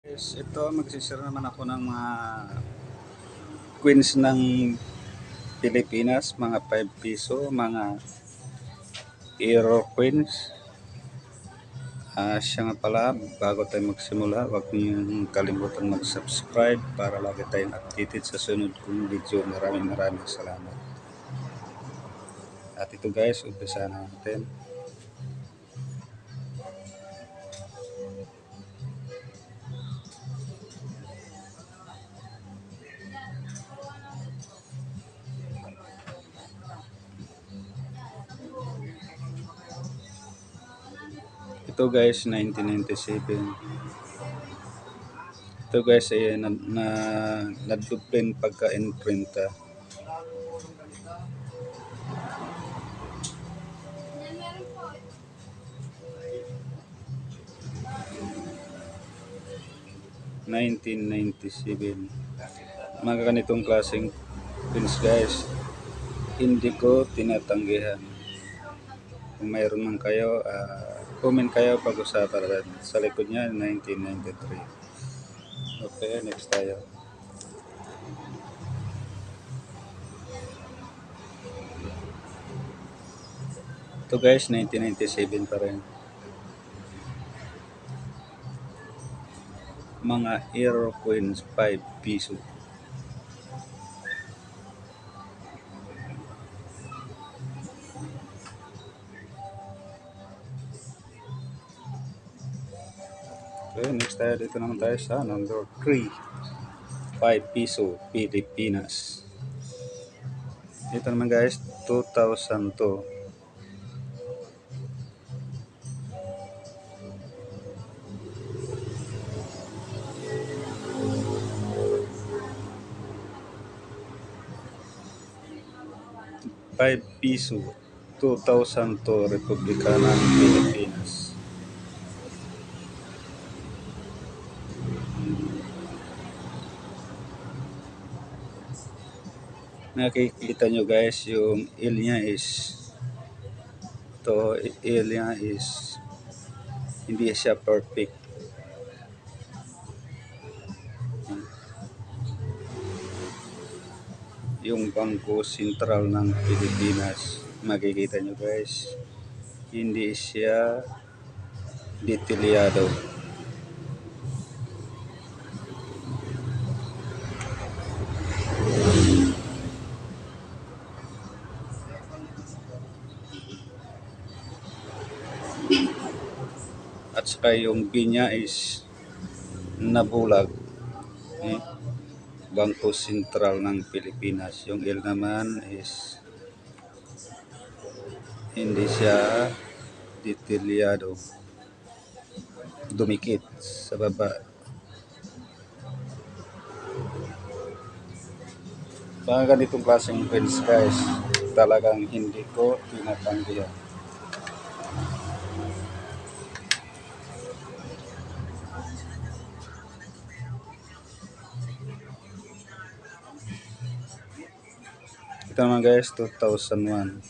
Yes, ito magsishare naman ako ng mga queens ng Pilipinas, mga 5 piso, mga Euro queens. Ah, siya nga pala, bago tayo magsimula, huwag niyong kalimutan mag-subscribe para lagi tayong updated sa sunod kong video. Maraming maraming salamat. At ito guys, umpisa na natin. Ito guys, 1997. Ito guys ay na, na nadupin pagka-imprinta. (1997) mga ganitong klaseng pins guys hindi ko tinatanggihan kung mayroon man kayo ah, comment kayo pag-usapan natin. Sa likod niya 1993 okay next tayo. Ito guys 1997 pa rin. Mga Aero Coins 5 piso Okay, next tayo dito naman tayo sa number 3. 5 piso Pilipinas. Dito naman guys, 2002. Five piso 2002 Republikana ng Pilipinas. Nakikita nyo guys yung il niya is to il niya is hindi siya perfect. Yung bangko sentral ng Pilipinas makikita nyo guys hindi siya detalyado saka yung niya is nabulag eh, Bangko Sentral ng Pilipinas. Yung L naman is hindi siya detalyado dumikit sa baba. Mga ganitong klaseng pens guys talagang hindi ko tinatanggihan Ito naman guys, 2001.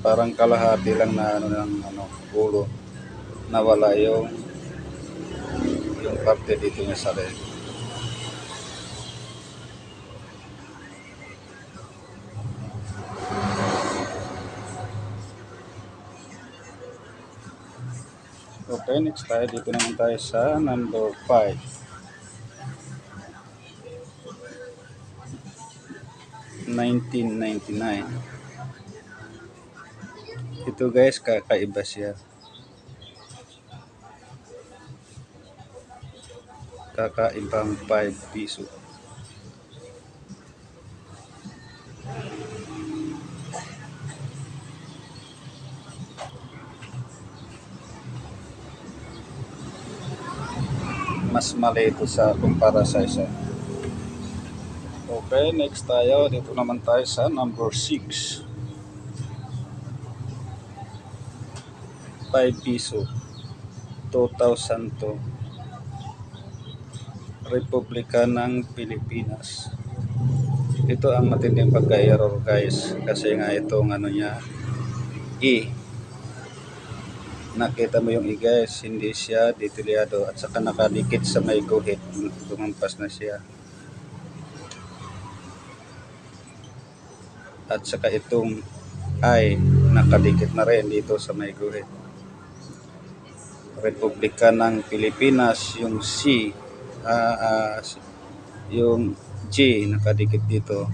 Parang kalahati lang na ano ng ano, ulo. Nawala yung yung parte dito niya sa leg. Okay, next tayo. Dito naman tayo sa number 5. Nineteen ninety nine. Ito guys, kakaiba siya. Kakaibang 5 piso. Mas malito sa kumpara sa isa. Okay, next tayo. Dito naman tayo sa number 6. 5 piso. 2002. Republika ng Pilipinas. Ito ang matinding pagka-error guys. Kasi nga itong ano niya, E. Nakita mo yung guys, hindi siya detalyado at saka nakadikit sa may guhit. Lumampas na siya. At saka itong I, nakadikit na rin dito sa may guhit. Republika ng Pilipinas, yung C, ah, ah, yung G nakadikit dito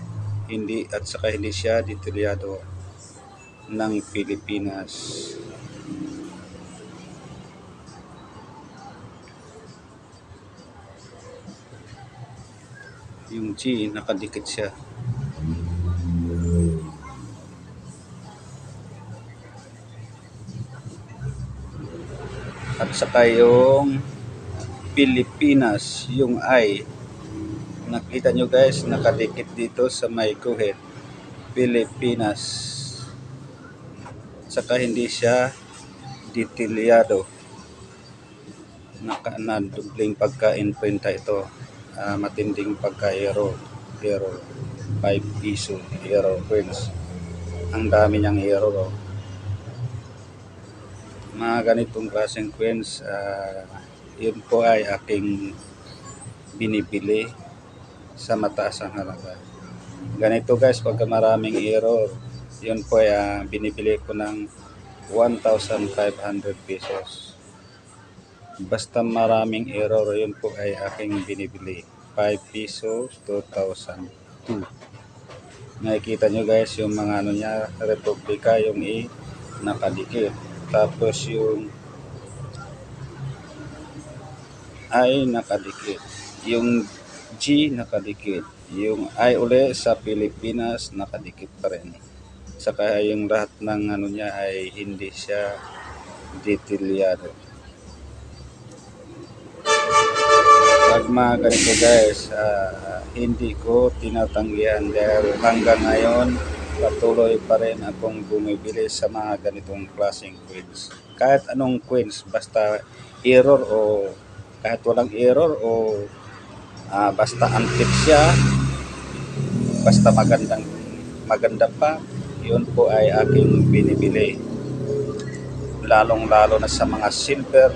hindi at saka hindi siya detalyado ng Pilipinas yung G nakadikit siya. At saka yung Pilipinas yung I. Nakita nyo guys nakadikit dito sa may guhit. Pilipinas. Saka hindi siya detalyado naka na dubling pagka-imprenta ito Ah, matinding pagka-error error 5 piso error friends ang dami niyang error oh. mga ganitong klaseng coins ah, yun po ay aking binibili sa mataas ang halaga. Ganito guys, pagka maraming error, yun po ay ah, binibili ko ng 1,500 pesos. Basta maraming error, yun po ay aking binibili. 5 pesos, 2,002. Nakikita nyo guys, yung mga ano niya, Republika, yung E, nakadikit. Tapos yung I nakadikit. Yung G nakadikit. Yung I uli sa Pilipinas nakadikit pa rin. Saka yung lahat ng ano niya ay hindi siya detalyado. Pag mga ganito guys, ah, hindi ko tinatanggihan dahil hanggang ngayon patuloy pa rin akong bumibili sa mga ganitong klaseng coins. Kahit anong coins, basta error o kahit walang error o ah, basta antique siya, basta magandang maganda pa, yun po ay aking binibili. Lalong-lalo na sa mga silver,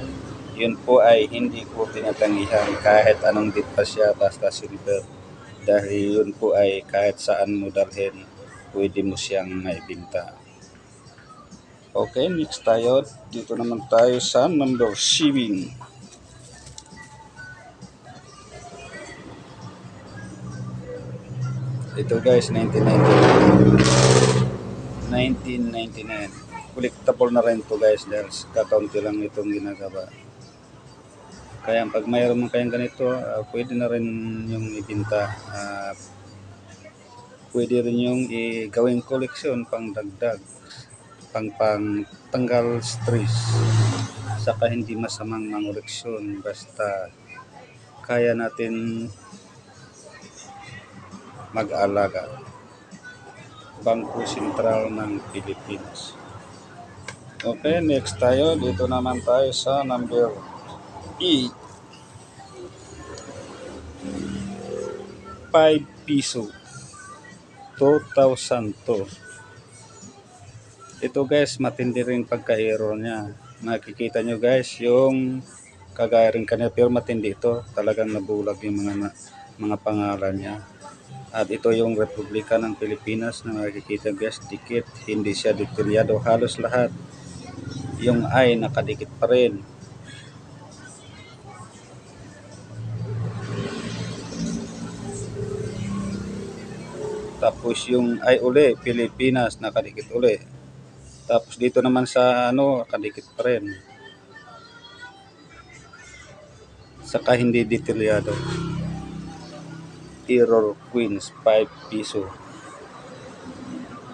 yun po ay hindi ko tinatanggihan kahit anong dit pa siya basta silver. Dahil yun po ay kahit saan mo dalhin, pwede mo siyang maibinta. Okay, next tayo. Dito naman tayo sa number 7. Ito guys, 1999. 1999. Collectible na rin to guys dahil kakaunti lang itong ginagawa. Kaya pag mayroon man kayong ganito, ah, pwede na rin yung ibinta. Ah, pwede rin yung i-gawing koleksyon pang dagdag, pang pang tanggal stress. Saka hindi masamang mangoleksyon basta kaya natin mag-alaga. Bangko Sentral ng Pilipinas. Okay, next tayo. Dito naman tayo sa number 8. 5 piso. 2,000 Ito guys, matindi rin pagka-error niya. Nakikita nyo guys, yung kagaya rin kanina, pero matindi ito. Talagang nabulag yung mga, mga pangalan niya. At ito yung Republika ng Pilipinas na nakikita guys, dikit, hindi siya detalyado. Halos lahat yung I nakadikit pa rin. Tapos yung I uli, Pilipinas nakadikit uli. Tapos dito naman sa ano, nakadikit pa rin. Saka hindi detalyado error queens 5 piso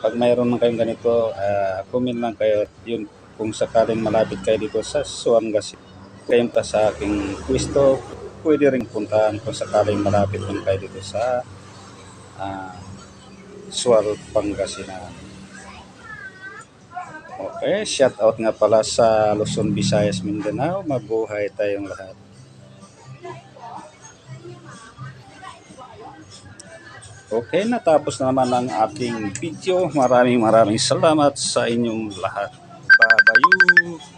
pag mayroon man kayong ganito uh, comment lang kayo yun kung sakaling malapit kayo dito sa Suangas kayong pa sa aking pwesto pwede rin puntahan kung sakaling malapit kayo dito sa uh, Sual Pangasinan okay shout out nga pala sa Luzon, Visayas, Mindanao mabuhay tayong lahat Okay, natapos na naman ang ating video. Maraming maraming salamat sa inyong lahat. Bye-bye.